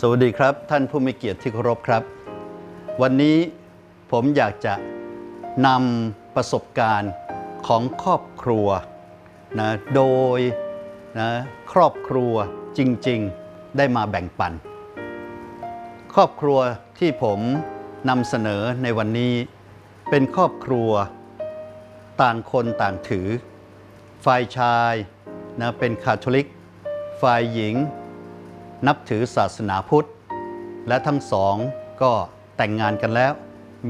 สวัสดีครับ ท่านผู้มีเกียรติที่เคารพครับ วันนี้ผมอยากจะนำประสบการณ์ของครอบครัวนะโดยนะครอบครัวจริง ๆ ได้มาแบ่งปัน ครอบครัวที่ผมนำเสนอในวันนี้เป็นครอบครัวต่างคนต่างถือ ฝ่ายชายนะเป็นคาทอลิก ฝ่ายหญิง นับถือศาสนาพุทธ และทั้งสองก็แต่งงานกันแล้ว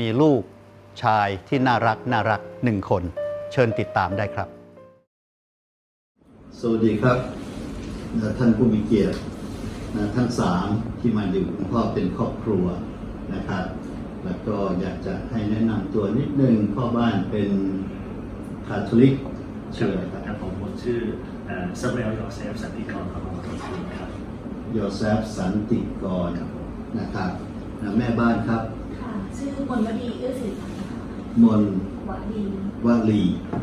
มีลูกชายที่น่ารักน่ารักหนึ่งคน เชิญติดตามได้ครับ สวัสดีครับนะท่านผู้มีเกียรตินะทั้งสามที่มาอยู่คุณพ่อเป็นครอบครัวนะครับ แล้วก็อยากจะให้แนะนำตัวนิดนึงพ่อบ้านเป็นคาทอลิกชื่ออะไรครับครับผมผมชื่อซาเมลยอเซฟสันติกรของเราทุกคนครับ โยเซฟสันติกรนะครับนะแม่บ้านครับ ค่ะ ชื่อมนวดีเอื้อสิริพันธ์ค่ะมนวดีวลี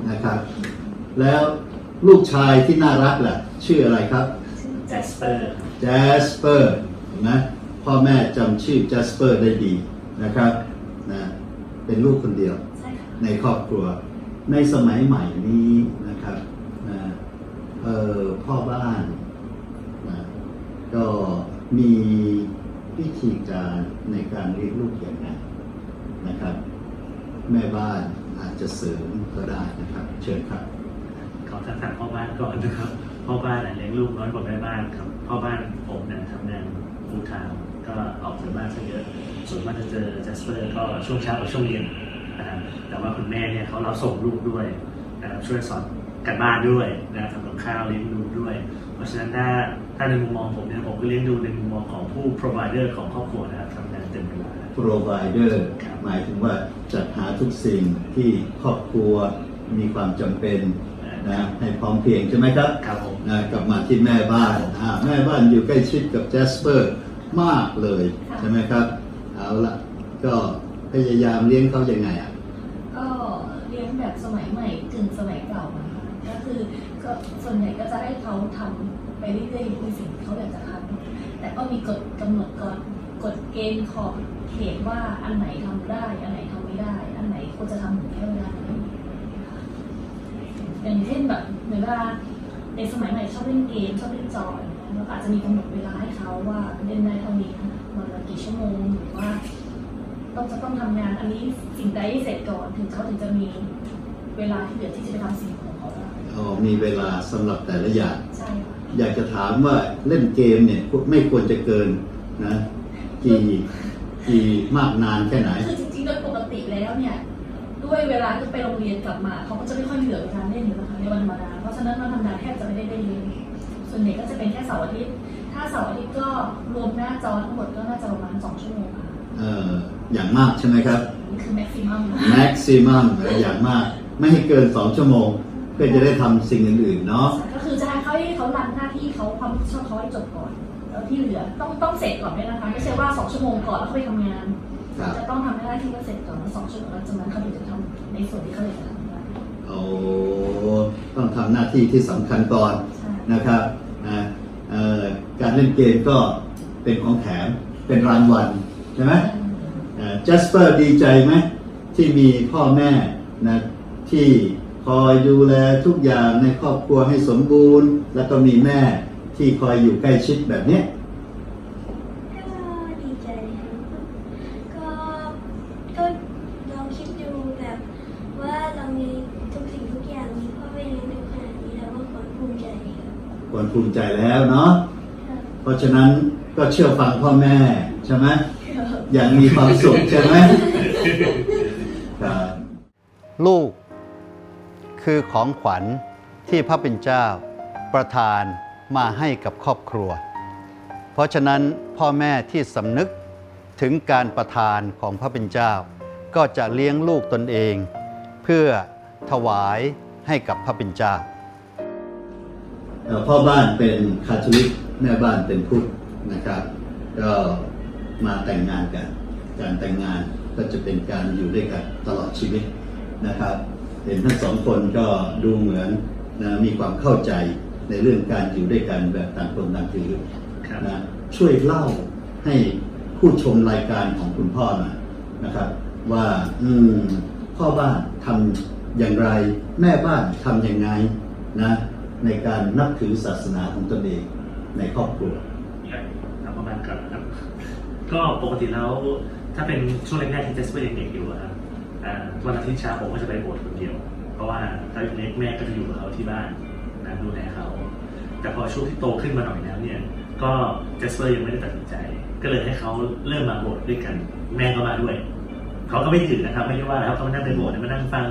นะครับ แล้วลูกชายที่น่ารักล่ะชื่ออะไรครับชื่อแจสเปอร์แจสเปอร์เห็นไหมพ่อแม่จำชื่อแจสเปอร์ได้ดีนะครับนะเป็นลูกคนเดียวใช่ค่ะในครอบครัว ในสมัยใหม่นี้นะครับนะเอ่อพ่อบ้านนะ ก็มีวิธีการในการเลี้ยงลูกอย่างไรนะครับ แม่บ้านอาจจะเสริมก็ได้นะครับ เชิญครับขอทักทายพ่อบ้านก่อนนะครับพ่อบ้านเลี้ยงลูกน้อยกว่าแม่บ้านครับพ่อบ้านผมเนี่ยทำงานฟูลไทม์ก็ออกจากบ้านซะเยอะส่วนมากจะเจอแจสเปอร์ก็ช่วงเช้ากับช่วงเย็นนะครับแต่ว่าคุณแม่เนี่ยเขารับส่งลูกด้วยนะครับช่วยสอน กันบ้านด้วยนะทำกับข้าวเลี้ยงดูด้วย เพราะฉะนั้นถ้าถ้าในมุมมองผมเนี่ยผมก็เลี้ยงดูในมุมมองของผู้ provider ของครอบครัวนะครับทำงานเต็มเวลา provider ครับหมายถึงว่าจัดหาทุกสิ่งที่ครอบครัวมีความจำเป็นนะให้พร้อมเพรียงใช่ไหมครับครับผมนะกลับมาที่แม่บ้านอ่าแม่บ้านอยู่ใกล้ชิดกับแจสเปอร์มากเลยใช่ไหมครับ เอาละก็พยายามเลี้ยงเขายังไงอะ ก็เลี้ยงแบบสมัยใหม่กึ่งสมัยเก่าอะค่ะก็คือก็ส่ วนใหญ่ก็จะให้เขาทำไปเรื่อยๆในสิ่งที่เขาอยากจะทำแต่ก็มีกฎกำหนดก่อนกฎเกณฑ์ขอบเขตว่าอันไหนทำได้ อันไหนทำไม่ได้ อันไหนควรจะทำหรือไม่ได้อย่างเช่นแบบเหมือนเวลาในสมัยใหม่ชอบเล่นเกมชอบเล่นจอยแล้วก็อาจจะมีกำหนดเวลาให้เขาว่าเล่นได้เท่านี้วันละกี่ชั่วโมงหรือว่าต้องจะต้องทำงานอันนี้สิ่งใดเสร็จก่อนถึงเขาถึงจะมีเวลาที่เหลือที่จะไปทำสิ่ง เขาได้อ๋อมีเวลาสำหรับแต่ละอย่างใช่ค่ะอยากจะถามว่าเล่นเกมเนี่ยไม่ควรจะเกินนะกี่กี่มากนานแค่ไหน คือจริงๆ โดยปกติแล้วเนี่ย ด้วยเวลาที่ไปโรงเรียนกลับมา เขาก็จะไม่ค่อยเหลือเวลาเล่นอยู่แล้วค่ะในวันธรรมดา เพราะฉะนั้นวันธรรมดาแทบจะไม่ได้เล่นเลยส่วนใหญ่ก็จะเป็นแค่เสาร์อาทิตย์ ถ้าเสาร์อาทิตย์ก็รวมหน้าจอทั้งหมดก็น่าจะประมาณสองชั่วโมงค่ะเอ่ออย่างมากใช่ไหมครับนี่คือแม็กซิมัม maximum อย่างมาก ไม่ให้เกิน2ชั่วโมง เพื่อจะได้ทำสิ่งอื่นๆเนาะ ก็คือจะให้เขาให้เขารันหน้าที่เขาความรับผิดชอบเขาให้จบก่อนแล้วที่เหลือต้องต้องเสร็จก่อนด้วยนะคะ ไม่ใช่ว่าสองชั่วโมงก่อนแล้วเขาไปทำงาน ครับ จะต้องทำให้ได้ที่ว่าเสร็จก่อนแล้วสองชั่วโมงหลังจากนั้นเขาถึงจะทำในส่วนที่เขาอยากจะทำได้โอ้ต้องทำหน้าที่ที่สำคัญก่อนใช่ นะครับนะเอ่อการเล่นเกมก็เป็นของแถมเป็นรางวัลใช่ไหม จัสเปอร์ดีใจไหมที่มีพ่อแม่นะที่ คอยดูแลทุกอย่างในครอบครัวให้สมบูรณ์ แล้วก็มีแม่ที่คอยอยู่ใกล้ชิดแบบเนี้ยก็ดีใจครับก็ก็ลองคิดดูแบบว่าเรามีทุกสิ่งทุกอย่างมีพ่อแม่เลี้ยงดูขนาดนี้แล้วก็ควรภูมิใจครับควรภูมิใจแล้วเนาะครับเพราะฉะนั้นก็เชื่อฟังพ่อแม่ใช่ไหมอย่างมีความสุขใช่ไหมครับ ลูก คือของขวัญที่พระเป็นเจ้าประทานมาให้กับครอบครัว เพราะฉะนั้นพ่อแม่ที่สำนึกถึงการประทานของพระเป็นเจ้า ก็จะเลี้ยงลูกตนเอง เพื่อถวายให้กับพระเป็นเจ้าพ่อบ้านเป็นคาทอลิกแม่บ้านเป็นพุทธนะครับ ก็มาแต่งงานกัน การแต่งงานก็จะเป็นการอยู่ด้วยกันตลอดชีวิตนะครับ เห็นทั้งสองคนก็ดูเหมือนนะมีความเข้าใจในเรื่องการอยู่ด้วยกันแบบต่างคนต่างถือครับนะช่วยเล่าให้ผู้ชมรายการของคุณพ่อหน่อยนะครับ ว่าอืมพ่อบ้านทำอย่างไร แม่บ้านทำยังไงนะในการนับถือศาสนาของตนเองในครอบครัวทำประมาณก่อนนะครับก็ปกติแล้วถ้าเป็นช่วงแรกๆที่เจสเปอร์ยังเด็กอยู่อะครับ อ่าวันอาทิตย์เช้าผมก็จะไปโบสถ์คนเดียว เพราะว่าตอนเล็กแม่ก็จะอยู่กับเขาที่บ้านนะดูแลเขาแต่พอช่วงที่โตขึ้นมาหน่อยแล้วเนี่ย ก็เจสเปอร์ยังไม่ได้ตัดสินใจ ก็เลยให้เขาเริ่มมาโบสถ์ด้วยกัน แม่ก็มาด้วย เขาก็ไม่ถือนะครับ ไม่ได้ว่าแล้วเขามานั่งในโบสถ์มานั่งฟัง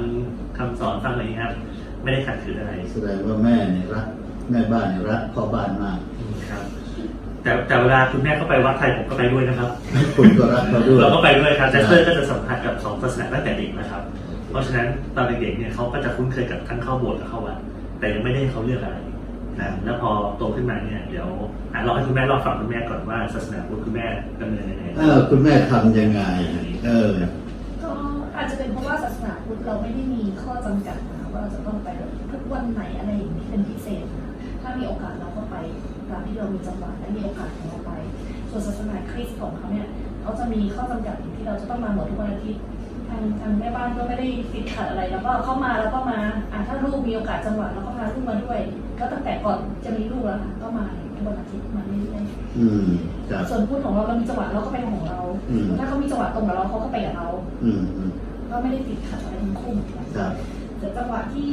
คำสอนฟังอะไรอย่างเงี้ยครับ ไม่ได้ขัดขืนอะไร แสดงว่าแม่เนี่ยรักแม่บ้านเนี่ยรักพ่อบ้านมากครับ แต่แต่เวลาคุณแม่เข้าไปวัดไทยผมก็ไปด้วยนะครับ คุณก็รักเขาด้วย เราก็ไปด้วยครับเจสเปอร์ก็จะสัมผัสกับสองศาสนาตั้งแต่เด็กนะครับ เพราะฉะนั้นตอนเด็กๆเนี่ยเขาก็จะคุ้นเคยกับทั้งเข้าโบสถ์และเข้าวัดแต่ยังไม่ได้ให้เขาเลือกอะไรนะแล้วพอโตขึ้นมาเนี่ยเดี๋ยวอะเราให้คุณแม่เล่าฝั่งคุณแม่ก่อนว่าศาสนาพุทธคุณแม่ดำเนินยังไงเออคุณแม่ทำยังไง เออ ก็อาจจะเป็นเพราะว่าศาสนาพุทธเราไม่ได้มีข้อจำกัดนะว่าเราจะต้องไปแบบทุกวันไหนอะไรอย่างนี้เป็นพิเศษนะถ้ามีโอกาสเราก็ไป ตามที่เรามีจังหวะและมีโอกาสของเราไป ส่วนศาสนาคริสต์ของเขาเนี่ยเขาจะมีข้อจำกัดอยู่ที่เราจะต้องมาหมดทุกวันอาทิตย์ทางทางแม่บ้านก็ไม่ได้ติดขัดอะไร แล้วก็เข้ามาแล้วก็มาอะถ้าลูกมีโอกาสจังหวะเราก็พาลูกมาด้วย ก็ตั้งแต่ก่อนจะมีลูกแล้วค่ะก็มาทุกวันอาทิตย์มาเรื่อยๆอืมครับส่วนพูดของเราเรามีจังหวะเราก็ไปของเราอืมถ้าเขามีจังหวะตรงกับเราเขาก็ไปกับเราอืมอืมก็ไม่ได้ติดขัดอะไรทั้งคู่ครับแต่จังหวะที่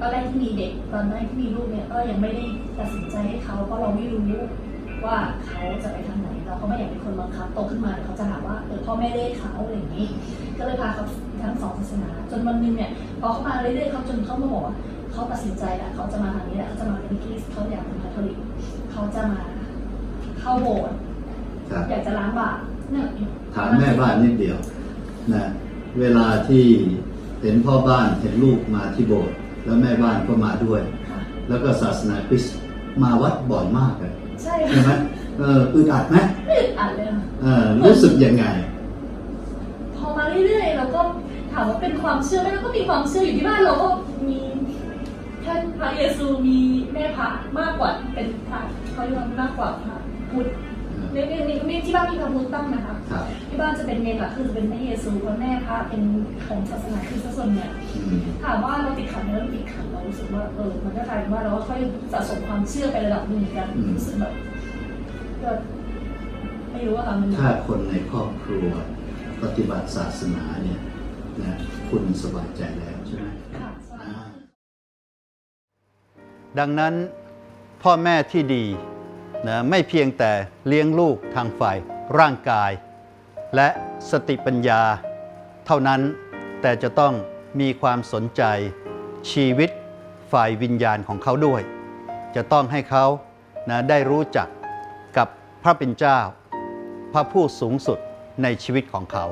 ตอนแรกที่มีเด็กตอนแรกที่มีลูกเนี่ยก็ยังไม่ได้ตัดสินใจให้เขาเพราะเราไม่รู้ว่าเขาจะไปทางไหนเราก็ไม่อยากเป็นคนบังคับโตขึ้นมาเดี๋ยวเขาจะหาว่าเออพ่อแม่เล่เขาอะไรอย่างนี้ ก็เลยพาเขาทั้งสองศาสนา จนวันหนึงเนี่ยพอเขามาเรื่อยๆเขาจนเขามาบอกว่าเขาตัดสินใจแหละเขาจะมาทางนี้แหละเขาจะมาเป็นคริสต์เขาอยากเป็นคาทอลิกเขาจะมาเข้าโบสถ์ครับอยากจะล้างบาปเนี่ยถามแม่บ้านนิดเดียวนะเวลาที่เห็นพ่อบ้านเห็นลูกมาที่โบสถ์ แล้วแม่บ้านก็มาด้วยค่ะแล้วก็ศาสนาคริสต์มาวัดบ่อยมากเลยใช่ใช่ไหมค่ะเอออึดอัดไหมอ่านเลยค่ะเออรู้สึกยังไง พอมาเรื่อยๆเราก็ถามว่าเป็นความเชื่อไหมเราก็มีความเชื่ออยู่ที่บ้านเราก็มีท่านพระเยซูมีแม่พระมากกว่าเป็นพระเขาเรียกว่ามากกว่าพระพุทธ ในในในในที่บ้านมีพระพุทธตั้งนะคะครับที่บ้านจะเป็นเมนหลักคือจะเป็นพระเยซูเพราะแม่พระเป็นของศาสนาคริสต์ซะส่วนใหญ่อืมถามว่าเราติดขัดไหมเราติดขัดเรารู้สึกว่าเออมันก็กลายเป็นว่าเราก็ค่อยสะสมความเชื่อไประดับหนึ่งเหมือนกันรู้สึกแบบก็ไม่รู้ว่าค่ะมันถ้าคนในครอบครัวปฏิบัติศาสนาเนี่ยนะคุณสบายใจแล้วใช่ไหมค่ะสบายดังนั้นพ่อแม่ที่ดี นะไม่เพียงแต่เลี้ยงลูกทางฝ่ายร่างกาย และสติปัญญา เท่านั้นแต่จะต้องมีความสนใจชีวิตฝ่ายวิญญาณของเขาด้วย จะต้องให้เขานะได้รู้จักกับพระเป็นเจ้า พระผู้สูงสุดในชีวิตของเขา